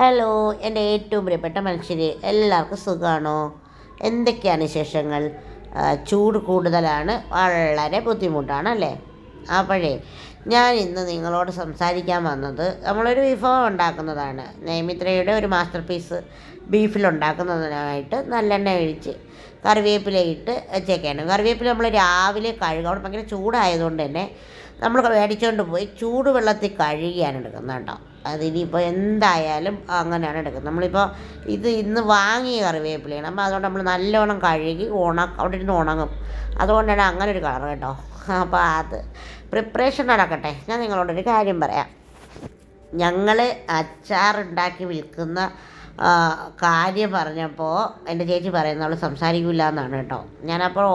Hello എന്റെ ഏറ്റവും പ്രിയപ്പെട്ട മനുഷ്യർ എല്ലാവർക്കും സുഖമാണോ എന്തൊക്കെയാണ് വിശേഷങ്ങൾ? ചൂട് കൂടുതലാണ് വളരെ ബുദ്ധിമുട്ടാണ് അല്ലേ അപ്പോഴേ ഞാൻ ഇന്ന് നിങ്ങളോട് സംസാരിക്കാൻ വന്നത് നമ്മളൊരു വിഭവം ഉണ്ടാക്കുന്നതാണ്. നൈമിത്രയുടെ ഒരു മാസ്റ്റർ പീസ് ബീഫിലുണ്ടാക്കുന്നതിനായിട്ട് നല്ലെണ്ണ ഒഴിച്ച് കറിവേപ്പില ഇട്ട് വെച്ചേക്കാണ്. കറിവേപ്പില നമ്മൾ രാവിലെ കഴുകണം. ഭയങ്കര ചൂടായതുകൊണ്ട് തന്നെ നമ്മൾ മേടിച്ചുകൊണ്ട് പോയി ചൂടുവെള്ളത്തിൽ കഴുകിയാണ് എടുക്കുന്നത് കേട്ടോ. അതിനിപ്പോൾ എന്തായാലും അങ്ങനെയാണ് എടുക്കുന്നത്. നമ്മളിപ്പോൾ ഇത് ഇന്ന് വാങ്ങിയ കറിവേപ്പിലയാണ്. അപ്പോൾ അതുകൊണ്ട് നമ്മൾ നല്ലോണം കഴുകി ഉണ അവിടെ ഇരുന്ന് ഉണങ്ങും. അതുകൊണ്ടാണ് അങ്ങനെ ഒരു കളർ കേട്ടോ. അപ്പോൾ അത് പ്രിപ്പറേഷൻ നടക്കട്ടെ. ഞാൻ നിങ്ങളോടൊരു കാര്യം പറയാം. ഞങ്ങൾ അച്ചാറുണ്ടാക്കി വിൽക്കുന്ന കാര്യം പറഞ്ഞപ്പോൾ എന്റെ ചേച്ചി പറയുന്ന അവൾ സംസാരിക്കില്ല എന്നാണ് കേട്ടോ. ഞാനപ്പോൾ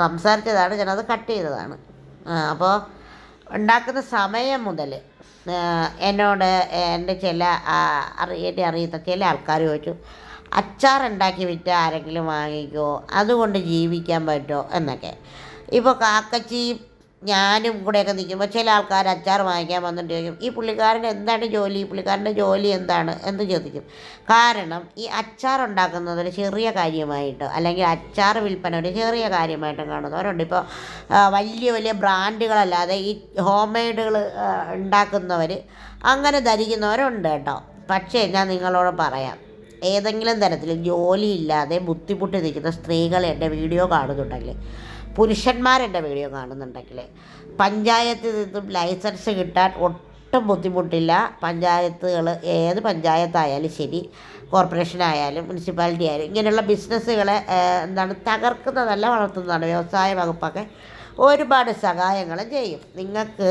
സംസാരിച്ചതാണ്. ഞാനത് കട്ട് ചെയ്തതാണ്. അപ്പോൾ ഉണ്ടാക്കുന്ന സമയം മുതൽ എന്നോട് എന്റെ ചില എന്നെ അറിയുന്ന ചില ആൾക്കാർ ചോദിച്ചു അച്ചാറുണ്ടാക്കി വിറ്റ് ആരെങ്കിലും വാങ്ങിക്കുമോ അതുകൊണ്ട് ജീവിക്കാൻ പറ്റുമോ എന്നൊക്കെ. ഇപ്പോൾ കാക്കച്ചിയും ഞാനും കൂടെയൊക്കെ നിൽക്കുമ്പോൾ ചില ആൾക്കാർ അച്ചാർ വാങ്ങിക്കാൻ വന്നിട്ട് ചോദിക്കും ഈ പുള്ളിക്കാരൻ എന്താണ് ജോലി? ഈ പുള്ളിക്കാരന്റെ ജോലി എന്താണ്? എന്ന് ചോദിക്കും. കാരണം ഈ അച്ചാർ ഉണ്ടാക്കുന്നത് ഒരു ചെറിയ കാര്യമായിട്ടോ അല്ലെങ്കിൽ അച്ചാർ വിൽപ്പന ഒരു ചെറിയ കാര്യമായിട്ടും കാണുന്നവരുണ്ട് ഇപ്പോൾ വലിയ വലിയ ബ്രാൻഡുകളല്ലാതെ ഈ ഹോം മെയ്ഡുകൾ ഉണ്ടാക്കുന്നവർ അങ്ങനെ ധരിക്കുന്നവരുണ്ട് കേട്ടോ. പക്ഷേ ഞാൻ നിങ്ങളോട് പറയാം. ഏതെങ്കിലും തരത്തിൽ ജോലിയില്ലാതെ ബുദ്ധിമുട്ടി നിൽക്കുന്ന സ്ത്രീകൾ എന്റെ വീഡിയോ കാണുന്നുണ്ടെങ്കിൽ പുരുഷന്മാരെന്റെ വീഡിയോ കാണുന്നുണ്ടെങ്കിൽ പഞ്ചായത്തിൽ നിന്നും ലൈസൻസ് കിട്ടാൻ ഒട്ടും ബുദ്ധിമുട്ടില്ല. പഞ്ചായത്തുകൾ ഏത് പഞ്ചായത്തായാലും ശരി കോർപ്പറേഷൻ ആയാലും മുനിസിപ്പാലിറ്റി ആയാലും ഇങ്ങനെയുള്ള ബിസിനസ്സുകളെ എന്താണ് തകർക്കുന്നതല്ല വളർത്തുന്നതാണ്. വ്യവസായ വകുപ്പൊക്കെ ഒരുപാട് സഹായങ്ങളും ചെയ്യും. നിങ്ങൾക്ക്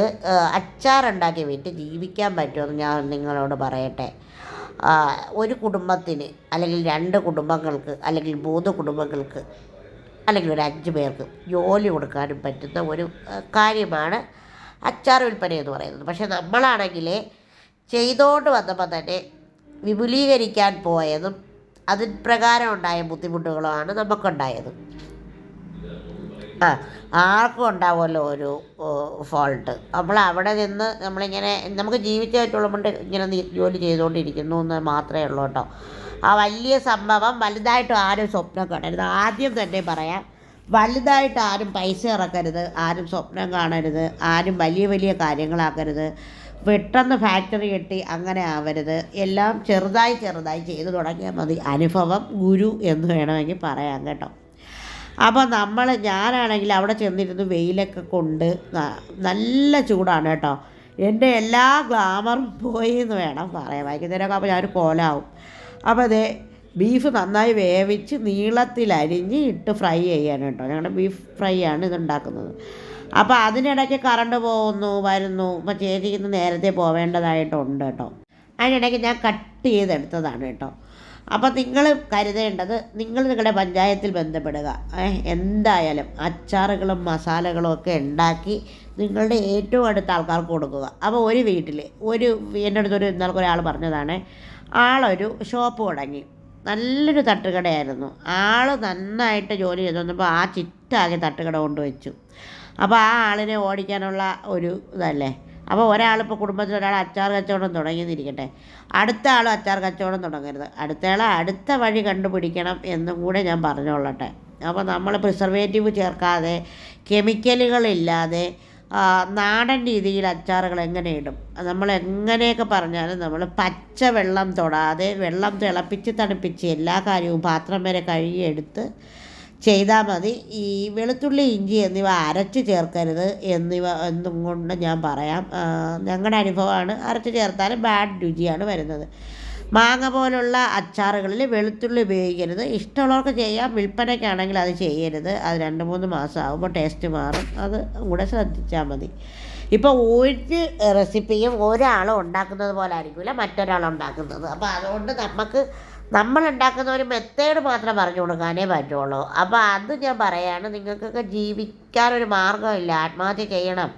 അച്ചാറുണ്ടാക്കി വിറ്റ് ജീവിക്കാൻ പറ്റുമെന്ന് ഞാൻ നിങ്ങളോട് പറയട്ടെ. ഒരു കുടുംബത്തിന് അല്ലെങ്കിൽ രണ്ട് കുടുംബങ്ങൾക്ക് അല്ലെങ്കിൽ മൂന്ന് കുടുംബങ്ങൾക്ക് അല്ലെങ്കിൽ ഒരു അഞ്ച് പേർക്ക് ജോലി കൊടുക്കാനും പറ്റുന്ന ഒരു കാര്യമാണ് അച്ചാർ വിൽപ്പന എന്ന് പറയുന്നത്. പക്ഷേ നമ്മളാണെങ്കിൽ ചെയ്തുകൊണ്ട് വന്നപ്പോൾ തന്നെ വിപുലീകരിക്കാൻ പോയതും അതിന് പ്രകാരം ഉണ്ടായ ബുദ്ധിമുട്ടുകളുമാണ് നമുക്കുണ്ടായത്. ആ ആർക്കും ഉണ്ടാവുമല്ലോ ഒരു ഫോൾട്ട്. നമ്മൾ അവിടെ നിന്ന് നമ്മളിങ്ങനെ നമുക്ക് ജീവിച്ചായിട്ടുള്ളതുകൊണ്ട് ഇങ്ങനെ ജോലി ചെയ്തുകൊണ്ടിരിക്കുന്നു എന്ന് മാത്രമേ ഉള്ളൂ കേട്ടോ. ആ വലിയ സംഭവം വലുതായിട്ട് ആരും സ്വപ്നം കാണരുത്. ആദ്യം തന്നെ പറയാം വലുതായിട്ട് ആരും പൈസ ഇറക്കരുത് ആരും സ്വപ്നം കാണരുത് ആരും വലിയ വലിയ കാര്യങ്ങളാക്കരുത്. പെട്ടെന്ന് ഫാക്ടറി കെട്ടി അങ്ങനെ ആവരുത്. എല്ലാം ചെറുതായി ചെറുതായി ചെയ്തു തുടങ്ങിയാൽ മതി. അനുഭവം ഗുരു എന്ന് വേണമെങ്കിൽ പറയാം കേട്ടോ. അപ്പോൾ നമ്മൾ ഞാനാണെങ്കിൽ അവിടെ ചെന്നിരുന്ന് വെയിലൊക്കെ കൊണ്ട് നല്ല ചൂടാണ് കേട്ടോ. എന്റെ എല്ലാ ഗ്ലാമറും പോയി എന്ന് വേണം പറയാം വൈകുന്നേരമൊക്കെ അപ്പോൾ ഞാനൊരു കോലാവും. അപ്പോൾ അതേ ബീഫ് നന്നായി വേവിച്ച് നീളത്തിൽ അരിഞ്ഞ് ഇട്ട് ഫ്രൈ ചെയ്യാൻ കേട്ടോ. ഞങ്ങളുടെ ബീഫ് ഫ്രൈ ആണ് ഇതുണ്ടാക്കുന്നത്. അപ്പോൾ അതിനിടയ്ക്ക് കറണ്ട് പോകുന്നു വരുന്നു. അപ്പോൾ ചേച്ചിക്ക് ഇന്ന് നേരത്തെ പോവേണ്ടതായിട്ടുണ്ട് കേട്ടോ. അതിനിടയ്ക്ക് ഞാൻ കട്ട് ചെയ്തെടുത്തതാണ് കേട്ടോ. അപ്പോൾ നിങ്ങൾ കരുതേണ്ടത് നിങ്ങൾ നിങ്ങളുടെ പഞ്ചായത്തിൽ ബന്ധപ്പെടുക. എന്തായാലും അച്ചാറുകളും മസാലകളും ഒക്കെ ഉണ്ടാക്കി നിങ്ങളുടെ ഏറ്റവും അടുത്ത ആൾക്കാർക്ക് കൊടുക്കുക. അപ്പോൾ ഒരു വീട്ടിൽ ഒരു എന്റെ അടുത്തൊരു ഇന്നാൾക്ക് ഒരാൾ പറഞ്ഞതാണ് ആളൊരു ഷോപ്പ് തുടങ്ങി. നല്ലൊരു തട്ടുകടയായിരുന്നു. ആൾ നന്നായിട്ട് ജോലി ചെയ്തു വന്നപ്പോൾ ആ ചിറ്റാകെ തട്ടുകട കൊണ്ടുവച്ചു. അപ്പോൾ ആ ആളിനെ ഓടിക്കാനുള്ള ഒരു ഇതല്ലേ? അപ്പോൾ ഒരാളിപ്പോൾ കുടുംബത്തിൽ ഒരാൾ അച്ചാർ കച്ചവടം തുടങ്ങിയെന്നിരിക്കട്ടെ അടുത്ത ആൾ അച്ചാർ കച്ചവടം തുടങ്ങരുത്. അടുത്തയാളെ അടുത്ത വഴി കണ്ടുപിടിക്കണം എന്നും കൂടെ ഞാൻ പറഞ്ഞോളട്ടെ. അപ്പോൾ നമ്മൾ പ്രിസർവേറ്റീവ് ചേർക്കാതെ കെമിക്കലുകളില്ലാതെ നാടൻ രീതിയിൽ അച്ചാറുകൾ എങ്ങനെ ഇടും? നമ്മൾ എങ്ങനെയൊക്കെ പറഞ്ഞാലും നമ്മൾ പച്ച വെള്ളം തൊടാതെ വെള്ളം തിളപ്പിച്ച് തണുപ്പിച്ച് എല്ലാ കാര്യവും പാത്രം വരെ കഴുകിയെടുത്ത് ചെയ്താൽ മതി. ഈ വെളുത്തുള്ളി ഇഞ്ചി എന്നിവ അരച്ച് ചേർക്കരുത് എന്നിവ എന്നും കൊണ്ട് ഞാൻ പറയാം. ഞങ്ങളുടെ അനുഭവമാണ് അരച്ച് ചേർത്താൽ ബാഡ് രുചിയാണ് വരുന്നത്. മാങ്ങ പോലുള്ള അച്ചാറുകളിൽ വെളുത്തുള്ളി ഉപയോഗിക്കരുത്. ഇഷ്ടമുള്ളവർക്ക് ചെയ്യാം. വിൽപ്പനയ്ക്കാണെങ്കിൽ അത് ചെയ്യരുത്. അത് രണ്ട് മൂന്ന് മാസം ആകുമ്പോൾ ടേസ്റ്റ് മാറും. അത് കൂടെ ശ്രദ്ധിച്ചാൽ മതി. ഇപ്പോൾ ഒരു റെസിപ്പിയും ഒരാൾ ഉണ്ടാക്കുന്നത് പോലെ ആയിരിക്കില്ല മറ്റൊരാൾ ഉണ്ടാക്കുന്നത്. അപ്പോൾ അതുകൊണ്ട് നമുക്ക് നമ്മൾ ഉണ്ടാക്കുന്ന ഒരു മെത്തേഡ് മാത്രം പറഞ്ഞു കൊടുക്കാനേ പറ്റുള്ളൂ. അപ്പോൾ അത് ഞാൻ പറയാണ് നിങ്ങൾക്കൊക്കെ ജീവിക്കാനൊരു മാർഗമില്ല. ആത്മഹത്യ ചെയ്യണം.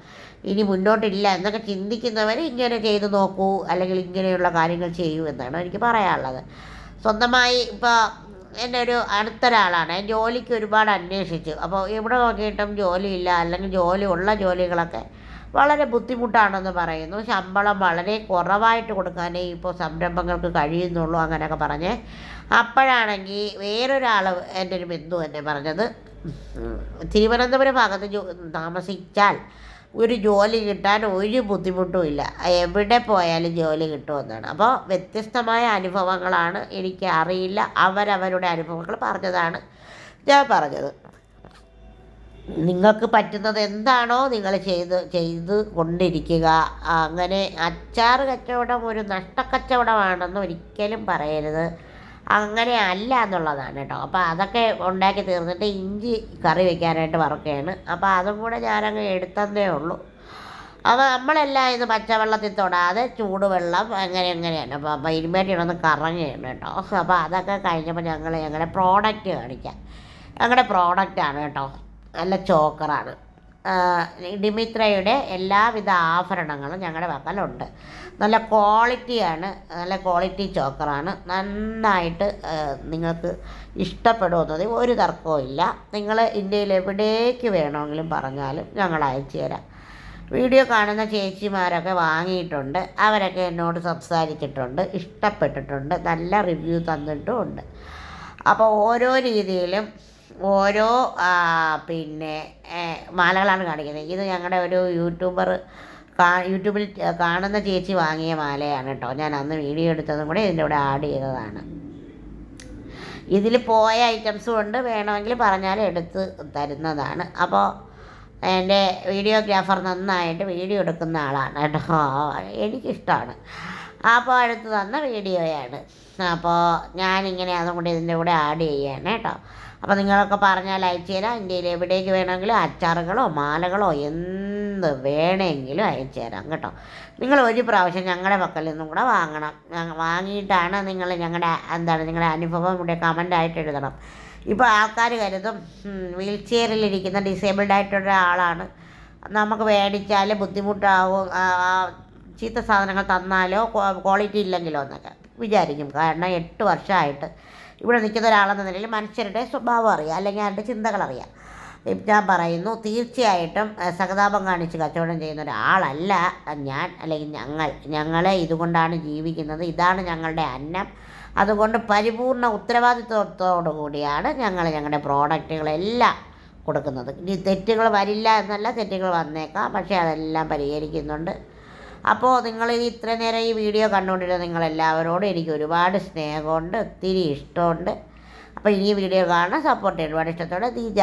ഇനി മുന്നോട്ടില്ല എന്നൊക്കെ ചിന്തിക്കുന്നവർ ഇങ്ങനെ ചെയ്ത് നോക്കൂ അല്ലെങ്കിൽ ഇങ്ങനെയുള്ള കാര്യങ്ങൾ ചെയ്യൂ എന്നാണ് എനിക്ക് പറയാനുള്ളത്. സ്വന്തമായി ഇപ്പോൾ എന്റെ ഒരു അടുത്തൊരാളാണ്. ജോലിക്ക് ഒരുപാട് അന്വേഷിച്ചു. അപ്പോൾ ഇവിടെ നോക്കിയിട്ടും ജോലിയില്ല അല്ലെങ്കിൽ ജോലി ഉള്ള ജോലികളൊക്കെ വളരെ ബുദ്ധിമുട്ടാണെന്ന് പറയുന്നു. ശമ്പളം വളരെ കുറവായിട്ട് കൊടുക്കാനേ ഇപ്പോൾ സംരംഭങ്ങൾക്ക് കഴിയുന്നുള്ളൂ അങ്ങനെയൊക്കെ പറഞ്ഞ് അപ്പോഴാണെങ്കിൽ വേറൊരാൾ എന്റെ ഒരു ബന്ധു എന്നെ പറഞ്ഞത് തിരുവനന്തപുരം ഭാഗത്ത് താമസിച്ചാൽ ഒരു ജോലി കിട്ടാൻ ഒരു ബുദ്ധിമുട്ടുമില്ല. എവിടെ പോയാലും ജോലി കിട്ടുമെന്നാണ്. അപ്പോൾ വ്യത്യസ്തമായ അനുഭവങ്ങളാണ് എനിക്ക് അറിയില്ല. അവരവരുടെ അനുഭവങ്ങൾ പറഞ്ഞതാണ് ഞാൻ പറഞ്ഞത്. നിങ്ങൾക്ക് പറ്റുന്നത് എന്താണോ നിങ്ങൾ ചെയ്ത് ചെയ്ത് കൊണ്ടിരിക്കുക. അങ്ങനെ അച്ചാർ കച്ചവടം ഒരു നഷ്ടക്കച്ചവടമാണെന്ന് ഒരിക്കലും പറയരുത്. അങ്ങനെ അല്ല എന്നുള്ളതാണ് കേട്ടോ. അപ്പോൾ അതൊക്കെ ഉണ്ടാക്കി തീർന്നിട്ട് ഇഞ്ചി കറി വെക്കാനായിട്ട് വറക്കുകയാണ്. അപ്പോൾ അതും കൂടെ ഞാനങ്ങ് എടുത്തതേ ഉള്ളൂ. അപ്പോൾ നമ്മളെല്ലാം ഇത് പച്ചവെള്ളത്തിൽ തൊടാതെ ചൂടുവെള്ളം അങ്ങനെ അങ്ങനെയാണ് അപ്പോൾ അപ്പോൾ ഇരുമേറ്റിടന്ന് കറങ്ങുകയാണ് കേട്ടോ. അപ്പോൾ അതൊക്കെ കഴിഞ്ഞപ്പോൾ ഞങ്ങൾ ഞങ്ങളുടെ പ്രോഡക്റ്റ് കാണിക്കാം. ഞങ്ങളുടെ പ്രോഡക്റ്റാണ് കേട്ടോ. നല്ല ചോക്കറാണ്. ഡിമിത്രയുടെ എല്ലാവിധ ആഭരണങ്ങളും ഞങ്ങളുടെ പക്കലുണ്ട്. നല്ല ക്വാളിറ്റിയാണ് നല്ല ക്വാളിറ്റി ചോക്കറാണ്. നന്നായിട്ട് നിങ്ങൾക്ക് ഇഷ്ടപ്പെടുമെന്നത് ഒരു തർക്കവും ഇല്ല. നിങ്ങൾ ഇന്ത്യയിൽ എവിടേക്ക് വേണമെങ്കിലും പറഞ്ഞാലും ഞങ്ങൾ അയച്ചു തരാം. വീഡിയോ കാണുന്ന ചേച്ചിമാരൊക്കെ വാങ്ങിയിട്ടുണ്ട്. അവരൊക്കെ എന്നോട് സംസാരിച്ചിട്ടുണ്ട് ഇഷ്ടപ്പെട്ടിട്ടുണ്ട് നല്ല റിവ്യൂ തന്നിട്ടുമുണ്ട്. അപ്പോൾ ഓരോ രീതിയിലും ഓരോ പിന്നെ മാലകളാണ് കാണിക്കുന്നത്. ഇത് ഞങ്ങളുടെ ഒരു യൂട്യൂബർ യൂട്യൂബിൽ കാണുന്ന ചേച്ചി വാങ്ങിയ മാലയാണ് കേട്ടോ ഞാൻ അന്ന് വീഡിയോ എടുത്തതും കൂടെ ഇതിന്റെ കൂടെ ആഡ് ചെയ്തതാണ്. ഇതിൽ പോയ ഐറ്റംസും ഉണ്ട്. വേണമെങ്കിൽ പറഞ്ഞാൽ എടുത്ത് തരുന്നതാണ്. അപ്പോൾ എന്റെ വീഡിയോഗ്രാഫർ നന്നായിട്ട് വീഡിയോ എടുക്കുന്ന ആളാണ് കേട്ടോ എനിക്കിഷ്ടമാണ് അപ്പോൾ അടുത്ത് തന്ന വീഡിയോയാണ്. അപ്പോൾ ഞാനിങ്ങനെ അതും കൂടി ഇതിന്റെ കൂടെ ആഡ് ചെയ്യാണ് കേട്ടോ അപ്പോൾ നിങ്ങളൊക്കെ പറഞ്ഞാൽ അയച്ചു തരാം. ഇന്ത്യയിൽ എവിടേക്ക് വേണമെങ്കിലും അച്ചാറുകളോ മാലകളോ എന്ത് വേണമെങ്കിലും അയച്ചു തരാം കേട്ടോ. നിങ്ങൾ ഒരു പ്രാവശ്യം ഞങ്ങളുടെ പക്കൽ നിന്നും കൂടെ വാങ്ങണം. വാങ്ങിയിട്ടാണ് നിങ്ങൾ ഞങ്ങളുടെ എന്താണ് നിങ്ങളുടെ അനുഭവം ഇവിടെ കമന്റായിട്ട് എഴുതണം. ഇപ്പോൾ ആൾക്കാർ കരുതും വീൽ ചെയറിലിരിക്കുന്ന ഡിസേബിൾഡ് ആയിട്ടുള്ള ആളാണ്. നമുക്ക് മേടിച്ചാൽ ബുദ്ധിമുട്ടാവും. ചീത്ത സാധനങ്ങൾ തന്നാലോ ക്വാളിറ്റി ഇല്ലെങ്കിലോ എന്നൊക്കെ വിചാരിക്കും. കാരണം എട്ട് വർഷമായിട്ട് ഇവിടെ നിൽക്കുന്ന ഒരാളെന്ന നിലയിൽ മനുഷ്യരുടെ സ്വഭാവം അറിയാം അല്ലെങ്കിൽ അവരുടെ ചിന്തകൾ അറിയാം. ഞാൻ പറയുന്നു തീർച്ചയായിട്ടും സഹതാപം കാണിച്ച് കച്ചവടം ചെയ്യുന്ന ഒരാളല്ല ഞാൻ അല്ലെങ്കിൽ ഞങ്ങൾ. ഞങ്ങളെ ഇതുകൊണ്ടാണ് ജീവിക്കുന്നത് ഇതാണ് ഞങ്ങളുടെ അന്നം. അതുകൊണ്ട് പരിപൂർണ ഉത്തരവാദിത്വത്തോടു കൂടിയാണ് ഞങ്ങൾ ഞങ്ങളുടെ പ്രോഡക്റ്റുകളെല്ലാം കൊടുക്കുന്നത്. ഇനി തെറ്റുകൾ വരില്ല എന്നല്ല തെറ്റുകൾ വന്നേക്കാം പക്ഷേ അതെല്ലാം പരിഹരിക്കുന്നുണ്ട്. അപ്പോൾ നിങ്ങൾ ഇത്ര നേരം ഈ വീഡിയോ കണ്ടുകൊണ്ടിരുന്ന നിങ്ങളെല്ലാവരോടും എനിക്ക് ഒരുപാട് സ്നേഹമുണ്ട് ഒത്തിരി ഇഷ്ടമുണ്ട്. അപ്പോൾ ഈ വീഡിയോ കാണാൻ സപ്പോർട്ട് ചെയ്യാൻ ഒരുപാട് ഇഷ്ടത്തോടെ ദീജ.